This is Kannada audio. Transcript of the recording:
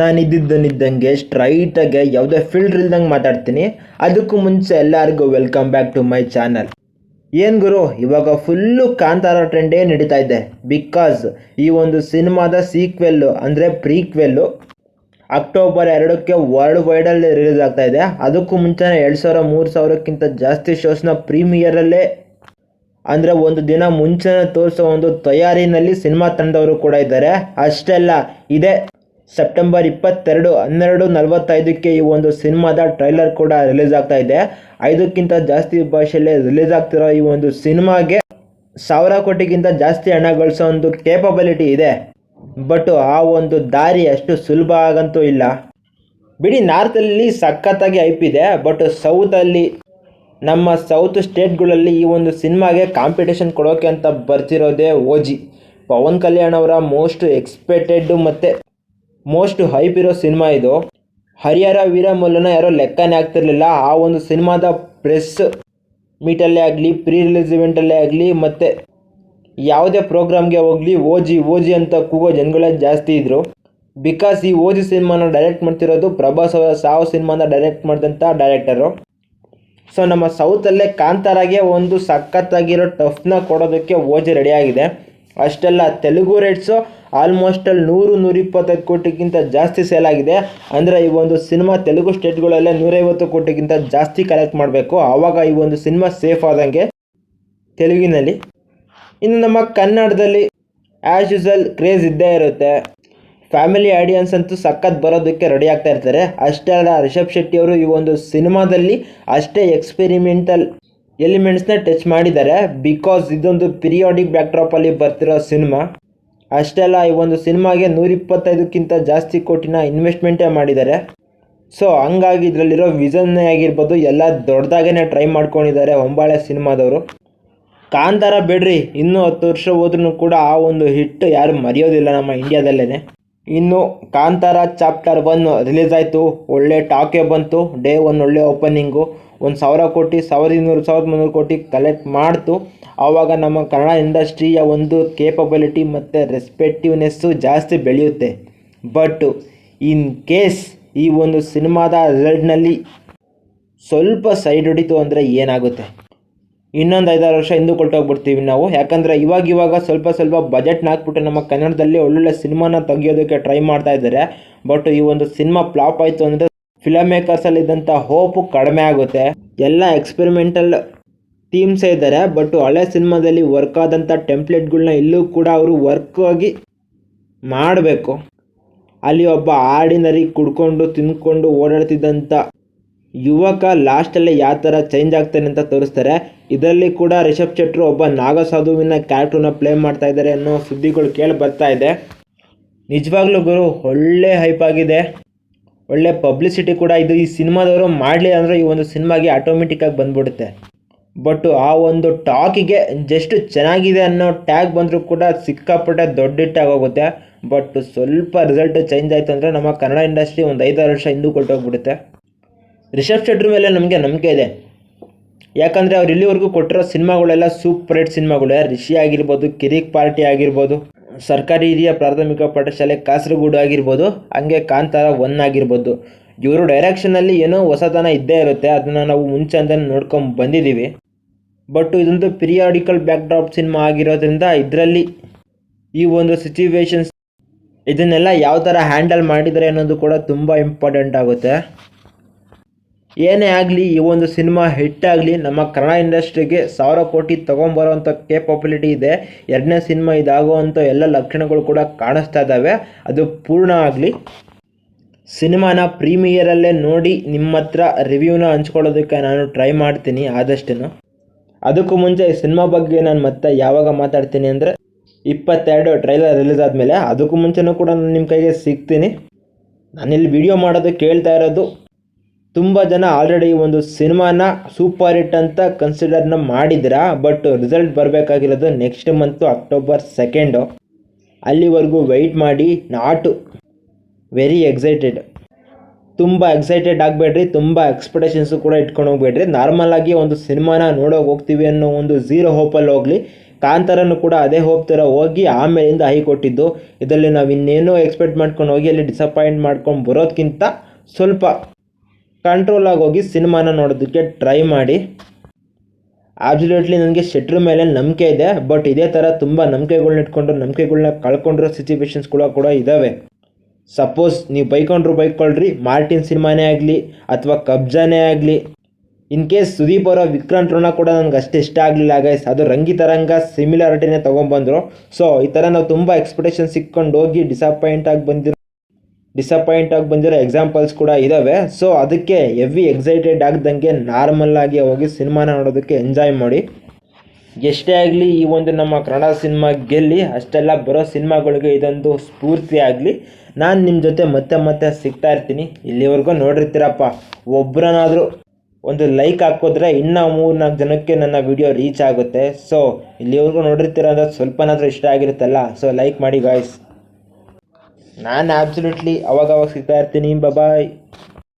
ನಾನು ಇದ್ದಿದ್ದನಿದ್ದಂಗೆ ಸ್ಟ್ರೈಟಾಗೆ ಯಾವುದೇ ಫಿಲ್ಟರ್ ಇಲ್ದಂಗೆ ಮಾತಾಡ್ತೀನಿ. ಅದಕ್ಕೂ ಮುಂಚೆ ಎಲ್ಲರಿಗೂ welcome back to my channel ಏನು ಗುರು, ಇವಾಗ ಫುಲ್ಲು ಕಾಂತಾರ ಟ್ರೆಂಡೇ ನಡೀತಾ ಇದೆ. ಬಿಕಾಸ್ ಈ ಒಂದು ಸಿನಿಮಾದ ಸೀಕ್ವೆಲ್ಲು ಅಂದರೆ ಪ್ರೀಕ್ವೆಲ್ಲು ಅಕ್ಟೋಬರ್ ಎರಡಕ್ಕೆ ವರ್ಲ್ಡ್ ವೈಡಲ್ಲಿ ರಿಲೀಸ್ ಆಗ್ತಾ ಇದೆ. ಅದಕ್ಕೂ ಮುಂಚೆನೇ ಎರಡು ಸಾವಿರ ಮೂರು ಸಾವಿರಕ್ಕಿಂತ ಜಾಸ್ತಿ ಶೋಸ್ನ ಪ್ರೀಮಿಯರಲ್ಲೇ ಅಂದರೆ ಒಂದು ದಿನ ಮುಂಚೆನೇ ತೋರಿಸೋ ಒಂದು ತಯಾರಿನಲ್ಲಿ ಸಿನಿಮಾ ತಂಡವರು ಕೂಡ ಇದ್ದಾರೆ. ಅಷ್ಟೆಲ್ಲ. ಇದೆ. ಸೆಪ್ಟೆಂಬರ್ ಇಪ್ಪತ್ತೆರಡು ಹನ್ನೆರಡು ನಲವತ್ತೈದಕ್ಕೆ ಈ ಒಂದು ಸಿನಿಮಾದ ಟ್ರೈಲರ್ ಕೂಡ ರಿಲೀಸ್ ಆಗ್ತಾ ಇದೆ. ಐದಕ್ಕಿಂತ ಜಾಸ್ತಿ ಭಾಷೆಯಲ್ಲಿ ರಿಲೀಸ್ ಆಗ್ತಿರೋ ಈ ಒಂದು ಸಿನಿಮಾಗೆ ಸಾವಿರ ಕೋಟಿಗಿಂತ ಜಾಸ್ತಿ ಹಣ ಗಳಿಸೋ ಒಂದು ಕೇಪಬಿಲಿಟಿ ಇದೆ. ಬಟ್ ಆ ಒಂದು ದಾರಿ ಅಷ್ಟು ಸುಲಭ ಆಗಂತೂ ಇಲ್ಲ. ಬಿಡಿ ನಾರ್ತಲ್ಲಿ ಸಖತ್ತಾಗಿ ಐಪ್ ಇದೆ, ಬಟ್ ಸೌತಲ್ಲಿ ನಮ್ಮ ಸೌತ್ ಸ್ಟೇಟ್ಗಳಲ್ಲಿ ಈ ಒಂದು ಸಿನಿಮಾಗೆ ಕಾಂಪಿಟೇಷನ್ ಕೊಡೋಕೆ ಅಂತ ಬರ್ತಿರೋದೇ ಓಜಿ. ಪವನ್ ಕಲ್ಯಾಣ್ ಅವರ ಮೋಸ್ಟ್ ಎಕ್ಸ್ಪೆಕ್ಟೆಡ್ ಮತ್ತು ಮೋಸ್ಟ್ ಹೈಪ್ ಇರೋ ಸಿನಿಮಾ ಇದು. ಹರಿಹರ ವೀರಮಲ್ಲನ ಯಾರೋ ಲೆಕ್ಕನೇ ಆಗ್ತಿರ್ಲಿಲ್ಲ. ಆ ಒಂದು ಸಿನಿಮಾದ ಪ್ರೆಸ್ ಮೀಟಲ್ಲೇ ಆಗಲಿ ಪ್ರೀ ರಿಲೀಸ್ ಇವೆಂಟಲ್ಲೇ ಆಗಲಿ, ಮತ್ತು ಯಾವುದೇ ಪ್ರೋಗ್ರಾಮ್ಗೆ ಹೋಗಲಿ, ಓಜಿ ಓಜಿ ಅಂತ ಕೂಗೋ ಜನಗಳೇ ಜಾಸ್ತಿ ಇದ್ದರು ಬಿಕಾಸ್ ಈ ಓಜಿ ಸಿನಿಮಾನ ಡೈರೆಕ್ಟ್ ಮಾಡ್ತಿರೋದು ಪ್ರಭಾಸ್ ಅವರ ಸಾವು ಸಿನಿಮಾನ ಡೈರೆಕ್ಟ್ ಮಾಡಿದಂಥ ಡೈರೆಕ್ಟರು ಸೊ ನಮ್ಮ ಸೌತಲ್ಲೇ ಕಾಂತಾರಾಗೆ ಒಂದು ಸಖತ್ತಾಗಿರೋ ಟಫ್ನ ಕೊಡೋದಕ್ಕೆ ಓಜಿ ರೆಡಿಯಾಗಿದೆ ಅಷ್ಟೆಲ್ಲ ತೆಲುಗು ರೇಟ್ಸು ಆಲ್ಮೋಸ್ಟ್ ಅಲ್ಲಿ ನೂರು ನೂರಿಪ್ಪತ್ತೈದು ಕೋಟಿಗಿಂತ ಜಾಸ್ತಿ ಸೇಲ್ ಆಗಿದೆ. ಅಂದರೆ ಈ ಒಂದು ಸಿನಿಮಾ ತೆಲುಗು ಸ್ಟೇಟ್ಗಳಲ್ಲೇ ನೂರೈವತ್ತು ಕೋಟಿಗಿಂತ ಜಾಸ್ತಿ ಕಲೆಕ್ಟ್ ಮಾಡಬೇಕು. ಆವಾಗ ಈ ಒಂದು ಸಿನಿಮಾ ಸೇಫ್ ಆದಂಗೆ ತೆಲುಗಿನಲ್ಲಿ. ಇನ್ನು ನಮ್ಮ ಕನ್ನಡದಲ್ಲಿ ಆ್ಯಸ್ ಯೂಸಲ್ ಕ್ರೇಜ್ ಇದ್ದೇ ಇರುತ್ತೆ. ಫ್ಯಾಮಿಲಿ ಆಡಿಯನ್ಸ್ ಅಂತೂ ಸಖತ್ ಬರೋದಕ್ಕೆ ರೆಡಿ ಆಗ್ತಾ ಇರ್ತಾರೆ. ಅಷ್ಟೇ ಅಲ್ಲ, ರಿಷಬ್ ಶೆಟ್ಟಿ ಅವರು ಈ ಒಂದು ಸಿನಿಮಾದಲ್ಲಿ ಅಷ್ಟೇ ಎಕ್ಸ್ಪೆರಿಮೆಂಟಲ್ ಎಲಿಮೆಂಟ್ಸ್ನ ಟಚ್ ಮಾಡಿದ್ದಾರೆ. ಬಿಕಾಸ್ ಇದೊಂದು ಪಿರಿಯಾಡಿಕ್ ಬ್ಯಾಕ್ಡ್ರಾಪಲ್ಲಿ ಬರ್ತಿರೋ ಸಿನಿಮಾ ಅಷ್ಟೇ ಅಲ್ಲ ಈ ಒಂದು ಸಿನಿಮಾಗೆ ನೂರಿಪ್ಪತ್ತೈದಕ್ಕಿಂತ ಜಾಸ್ತಿ ಕೋಟಿನ ಇನ್ವೆಸ್ಟ್ಮೆಂಟೇ ಮಾಡಿದ್ದಾರೆ. ಸೊ, ಹಂಗಾಗಿ ಇದರಲ್ಲಿರೋ ವಿಷನ್ನೇ ಆಗಿರ್ಬೋದು, ಎಲ್ಲ ದೊಡ್ಡದಾಗೇ ಟ್ರೈ ಮಾಡ್ಕೊಂಡಿದ್ದಾರೆ ಹೊಂಬಾಳೆ ಸಿನಿಮಾದವರು. ಕಾಂತಾರ ಬೇಡ್ರಿ, ಇನ್ನೂ ಹತ್ತು ವರ್ಷ ಹೋದ್ರೂ ಕೂಡ ಆ ಒಂದು ಹಿಟ್ ಯಾರು ಮರೆಯೋದಿಲ್ಲ ನಮ್ಮ ಇಂಡಿಯಾದಲ್ಲೇ ಇನ್ನು ಕಾಂತಾರ ಚಾಪ್ಟರ್ ಒನ್ ರಿಲೀಸ್ ಆಯಿತು. ಒಳ್ಳೆ ಟಾಕೆ ಬಂತು. ಡೇ ಒನ್ ಒಳ್ಳೆ ಓಪನಿಂಗು. ಒಂದು ಸಾವಿರ ಕೋಟಿ, ಸಾವಿರದ ಇನ್ನೂರು, ಸಾವಿರದ ಮುನ್ನೂರು ಕೋಟಿ ಕಲೆಕ್ಟ್ ಮಾಡ್ತು. ಆವಾಗ ನಮ್ಮ ಕನ್ನಡ ಇಂಡಸ್ಟ್ರಿಯ ಒಂದು ಕೇಪಬಿಲಿಟಿ ಮತ್ತು ರೆಸ್ಪೆಕ್ಟಿವ್ನೆಸ್ಸು ಜಾಸ್ತಿ ಬೆಳೆಯುತ್ತೆ. ಬಟ್ ಇನ್ ಕೇಸ್ ಈ ಒಂದು ಸಿನಿಮಾದ ರಿಸಲ್ಟ್ನಲ್ಲಿ ಸ್ವಲ್ಪ ಸೈಡ್ ಹೊಡಿತು ಅಂದರೆ ಏನಾಗುತ್ತೆ? ಇನ್ನೊಂದು ಐದಾರು ವರ್ಷ ಹಿಂದೂ ಕೊಟ್ಟೋಗ್ಬಿಡ್ತೀವಿ ನಾವು. ಯಾಕಂದರೆ ಇವಾಗ ಇವಾಗ ಸ್ವಲ್ಪ ಸ್ವಲ್ಪ ಬಜೆಟ್ನ ಹಾಕ್ಬಿಟ್ಟು ನಮ್ಮ ಕನ್ನಡದಲ್ಲಿ ಒಳ್ಳೊಳ್ಳೆ ಸಿನಿಮಾನ ತೆಗೆಯೋದಕ್ಕೆ ಟ್ರೈ ಮಾಡ್ತಾ ಇದ್ದಾರೆ. ಬಟ್ ಈ ಒಂದು ಸಿನಿಮಾ ಫ್ಲಾಪ್ ಆಯಿತು ಅಂದರೆ ಫಿಲಮ್ ಮೇಕರ್ಸಲ್ಲಿ ಇದ್ದಂಥ ಹೋಪು ಕಡಿಮೆ ಆಗುತ್ತೆ. ಎಲ್ಲ ಎಕ್ಸ್ಪೆರಿಮೆಂಟಲ್ ಥೀಮ್ಸೇ ಇದ್ದಾರೆ. ಬಟ್ ಹಳೆ ಸಿನಿಮಾದಲ್ಲಿ ವರ್ಕ್ ಆದಂಥ ಟೆಂಪ್ಲೇಟ್ಗಳನ್ನ ಇಲ್ಲೂ ಕೂಡ ಅವರು ವರ್ಕ್ ಆಗಿ ಮಾಡಬೇಕು. ಅಲ್ಲಿ ಒಬ್ಬ ಆರ್ಡಿನರಿ ಕುಡ್ಕೊಂಡು ತಿನ್ಕೊಂಡು ಓಡಾಡ್ತಿದ್ದಂಥ ಯುವಕ ಲಾಸ್ಟಲ್ಲೇ ಯಾವ ಥರ ಚೇಂಜ್ ಆಗ್ತಾನೆ ಅಂತ ತೋರಿಸ್ತಾರೆ. ಇದರಲ್ಲಿ ಕೂಡ ರಿಷಬ್ ಶೆಟ್ರು ಒಬ್ಬ ನಾಗಸಾಧುವಿನ ಕ್ಯಾರೆಕ್ಟರ್ನ ಪ್ಲೇ ಮಾಡ್ತಾ ಇದ್ದಾರೆ ಅನ್ನೋ ಸುದ್ದಿಗಳು ಕೇಳಿ ಬರ್ತಾ ಇದೆ. ನಿಜವಾಗ್ಲೂ ಗುರು, ಒಳ್ಳೆ ಹೈಪ್ ಆಗಿದೆ. ಒಳ್ಳೆ ಪಬ್ಲಿಸಿಟಿ ಕೂಡ ಇದು ಈ ಸಿನಿಮಾದವರು ಮಾಡಲಿ ಅಂದರೆ ಈ ಒಂದು ಸಿನಿಮಾಗೆ ಆಟೋಮೆಟಿಕ್ಕಾಗಿ ಬಂದ್ಬಿಡುತ್ತೆ. ಬಟ್ ಆ ಒಂದು ಟಾಕಿಗೆ ಜಸ್ಟ್ ಚೆನ್ನಾಗಿದೆ ಅನ್ನೋ ಟ್ಯಾಗ್ ಬಂದರೂ ಕೂಡ ಸಿಕ್ಕಾಪಟ್ಟೆ ದೊಡ್ಡ ಹಿಟ್ಟಾಗಿ ಹೋಗುತ್ತೆ. ಬಟ್ ಸ್ವಲ್ಪ ರಿಸಲ್ಟ್ ಚೇಂಜ್ ಆಯಿತು ಅಂದರೆ ನಮ್ಮ ಕನ್ನಡ ಇಂಡಸ್ಟ್ರಿ ಒಂದು ಐದಾರು ವರ್ಷ ಹಿಂದೂ ಕೊಟ್ಟೋಗ್ಬಿಡುತ್ತೆ ರಿಷಬ್ ಶೆಟ್ರ್ ಮೇಲೆ ನಮಗೆ ನಂಬಿಕೆ ಇದೆ. ಯಾಕಂದರೆ ಅವ್ರು ಇಲ್ಲಿವರೆಗೂ ಕೊಟ್ಟಿರೋ ಸಿನಿಮಾಗಳೆಲ್ಲ ಸೂಪರ್ ಹಿಟ್ ಸಿನಿಮಾಗಳು. ರಿಷಿ ಆಗಿರ್ಬೋದು, ಕಿರಿಕ್ ಪಾರ್ಟಿ ಆಗಿರ್ಬೋದು, ಸರ್ಕಾರಿ ಹಿರಿಯ ಪ್ರಾಥಮಿಕ ಪಾಠಶಾಲೆ ಕಾಸರಗೋಡು ಆಗಿರ್ಬೋದು, ಹಂಗೆ ಕಾಂತಾರ ಒನ್ ಆಗಿರ್ಬೋದು. ಇವರು ಡೈರೆಕ್ಷನಲ್ಲಿ ಏನೋ ಹೊಸತನ ಇದ್ದೇ ಇರುತ್ತೆ, ಅದನ್ನು ನಾವು ಮುಂಚೆ ಅಂತ ನೋಡ್ಕೊಂಡು ಬಂದಿದ್ದೀವಿ ಬಟ್ ಇದೊಂದು ಪಿರಿಯಾಡಿಕಲ್ ಬ್ಯಾಕ್ಡ್ರಾಪ್ ಸಿನಿಮಾ ಆಗಿರೋದ್ರಿಂದ ಇದರಲ್ಲಿ ಈ ಒಂದು ಸಿಚುವೇಶನ್ಸ್ ಇದನ್ನೆಲ್ಲ ಯಾವ ಥರ ಹ್ಯಾಂಡಲ್ ಮಾಡಿದರೆ ಅನ್ನೋದು ಕೂಡ ತುಂಬ ಇಂಪಾರ್ಟೆಂಟ್ ಆಗುತ್ತೆ. ಏನೇ ಆಗಲಿ, ಈ ಒಂದು ಸಿನಿಮಾ ಹಿಟ್ ಆಗಲಿ, ನಮ್ಮ ಕನ್ನಡ ಇಂಡಸ್ಟ್ರಿಗೆ ಸಾವಿರ ಕೋಟಿ ತೊಗೊಂಬರೋವಂಥ ಕೇಪಬಿಲಿಟಿ ಇದೆ. ಎರಡನೇ ಸಿನಿಮಾ ಇದಾಗುವಂಥ ಎಲ್ಲ ಲಕ್ಷಣಗಳು ಕೂಡ ಕಾಣಿಸ್ತಾ ಇದ್ದಾವೆ. ಅದು ಪೂರ್ಣ ಆಗಲಿ. ಸಿನಿಮಾನ ಪ್ರೀಮಿಯರಲ್ಲೇ ನೋಡಿ ನಿಮ್ಮ ಹತ್ರ ರಿವ್ಯೂನ ಹಂಚ್ಕೊಳ್ಳೋದಕ್ಕೆ ನಾನು ಟ್ರೈ ಮಾಡ್ತೀನಿ ಆದಷ್ಟು ಅದಕ್ಕೂ ಮುಂಚೆ ಈ ಸಿನಿಮಾ ಬಗ್ಗೆ ನಾನು ಮತ್ತೆ ಯಾವಾಗ ಮಾತಾಡ್ತೀನಿ ಅಂದರೆ, ಇಪ್ಪತ್ತೆರಡು ಟ್ರೈಲರ್ ರಿಲೀಸ್ ಆದಮೇಲೆ, ಅದಕ್ಕೂ ಮುಂಚೆನೂ ಕೂಡ ನಾನು ನಿಮ್ಮ ಕೈಗೆ ಸಿಗ್ತೀನಿ. ನಾನಿಲ್ಲಿ ವಿಡಿಯೋ ಮಾಡೋದು ಕೇಳ್ತಾ ಇರೋದು ತುಂಬ ಜನ ಆಲ್ರೆಡಿ ಒಂದು ಸಿನಿಮಾನ ಸೂಪರ್ ಹಿಟ್ ಅಂತ ಕನ್ಸಿಡರ್ನ ಮಾಡಿದ್ರ ಬಟ್ ರಿಸಲ್ಟ್ ಬರಬೇಕಾಗಿರೋದು ನೆಕ್ಸ್ಟ್ ಮಂತು ಅಕ್ಟೋಬರ್ ಸೆಕೆಂಡು ಅಲ್ಲಿವರೆಗೂ ವೆಯ್ಟ್ ಮಾಡಿ ನಾಟು ವೆರಿ ಎಕ್ಸೈಟೆಡ್ ತುಂಬ ಎಕ್ಸೈಟೆಡ್ ಆಗಬೇಡ್ರಿ, ತುಂಬ ಎಕ್ಸ್ಪೆಕ್ಟೇಷನ್ಸು ಕೂಡ ಇಟ್ಕೊಂಡು ಹೋಗ್ಬೇಡ್ರಿ. ನಾರ್ಮಲ್ ಆಗಿ ಒಂದು ಸಿನಿಮಾನ ನೋಡೋಕೆ ಹೋಗ್ತೀವಿ ಅನ್ನೋ ಒಂದು ಝೀರೋ ಹೋಪಲ್ಲಿ ಹೋಗಲಿ. ಕಾಂತಾರನೂ ಕೂಡ ಅದೇ ಹೋಪ್ ಥರ ಹೋಗಿ ಆಮೇಲಿಂದ ಹೈ ಕೊಟ್ಟಿದ್ದು. ಇದರಲ್ಲಿ ನಾವು ಇನ್ನೇನೋ ಎಕ್ಸ್ಪೆಕ್ಟ್ ಮಾಡ್ಕೊಂಡು ಹೋಗಿ, ಅಲ್ಲಿ ಡಿಸಪಾಯಿಂಟ್ ಮಾಡ್ಕೊಂಡು ಬರೋದಕ್ಕಿಂತ ಸ್ವಲ್ಪ ಕಂಟ್ರೋಲ್ ಆಗಿ ಹೋಗಿ ಸಿನಿಮಾನ ನೋಡೋದಕ್ಕೆ ಟ್ರೈ ಮಾಡಿ. ಆಬ್ಸಲ್ಯೂಟ್ಲಿ ನನಗೆ ಶೆಟ್ರ್ ಮೇಲೆ ನಂಬಿಕೆ ಇದೆ ಬಟ್ ಇದೇ ಥರ ತುಂಬ ನಂಬಿಕೆಗಳ್ನ ಇಟ್ಕೊಂಡ್ರು ನಂಬಿಕೆಗಳ್ನ ಕಳ್ಕೊಂಡಿರೋ ಸಿಚುವೇಶನ್ಸ್ಗಳು ಕೂಡ ಇದ್ದಾವೆ ಸಪೋಸ್ ನೀವು ಬೈಕೊಂಡ್ರು ಬೈಕೊಳ್ರಿ, ಮಾರ್ಟಿನ್ ಸಿನಿಮಾನೇ ಆಗಲಿ ಅಥವಾ ಕಬ್ಜಾನೇ ಆಗಲಿ. ಇನ್ ಕೇಸ್ ಸುದೀಪ್ ಅವರ ವಿಕ್ರಾಂತ್ ರೋಣ ಕೂಡ ನನಗೆ ಅಷ್ಟು ಇಷ್ಟ ಆಗಲಿಲ್ಲ ಗೈಸ್ ಅದು ರಂಗಿ ತರಂಗ ಸಿಮಿಲಾರಿಟಿನೇ ತೊಗೊಂಬಂದರು ಸೊ ಈ ಥರ ನಾವು ತುಂಬ ಎಕ್ಸ್ಪೆಕ್ಟೇಷನ್ ಸಿಕ್ಕೊಂಡು ಹೋಗಿ ಡಿಸಪಾಯಿಂಟ್ ಆಗಿ ಬಂದಿರೋ ಡಿಸಪಾಯಿಂಟ್ ಆಗಿ ಬಂದಿರೋ ಎಕ್ಸಾಂಪಲ್ಸ್ ಕೂಡ ಇದ್ದಾವೆ ಸೊ ಅದಕ್ಕೆ ಹೆವಿ ಎಕ್ಸೈಟೆಡ್ ಆಗ್ದಂಗೆ ನಾರ್ಮಲ್ ಆಗಿ ಹೋಗಿ ಸಿನಿಮಾನ ನೋಡೋದಕ್ಕೆ ಎಂಜಾಯ್ ಮಾಡಿ. ಎಷ್ಟೇ ಆಗಲಿ ಈ ಒಂದು ನಮ್ಮ ಕನ್ನಡ ಸಿನಿಮಾ ಗೆಲ್ಲಿ ಅಷ್ಟೆಲ್ಲ ಬರೋ ಸಿನಿಮಾಗಳಿಗೆ ಇದೊಂದು ಸ್ಫೂರ್ತಿ ಆಗಲಿ ನಾನು ನಿಮ್ಮ ಜೊತೆ ಮತ್ತೆ ಮತ್ತೆ ಸಿಗ್ತಾ ಇರ್ತೀನಿ. ಇಲ್ಲಿವರೆಗೂ ನೋಡಿರ್ತೀರಪ್ಪ. ಒಬ್ಬರನ್ನಾದರೂ ಒಂದು ಲೈಕ್ ಹಾಕೋದ್ರೆ ಇನ್ನೂ ಮೂರು ನಾಲ್ಕು ಜನಕ್ಕೆ ನನ್ನ ವಿಡಿಯೋ ರೀಚ್ ಆಗುತ್ತೆ. ಸೊ ಇಲ್ಲಿವರೆಗೂ ನೋಡಿರ್ತೀರ ಅಂದರೆ ಸ್ವಲ್ಪನಾದರೂ ಇಷ್ಟ ಆಗಿರುತ್ತಲ್ಲ. ಸೊ ಲೈಕ್ ಮಾಡಿ ಗಾಯ್ಸ್ ನಾನು ಆಬ್ಸಲ್ಯೂಟ್ಲಿ ಅವಾಗವಾಗ ಸಿಗ್ತಾ ಇರ್ತೀನಿ ಬಾಯ್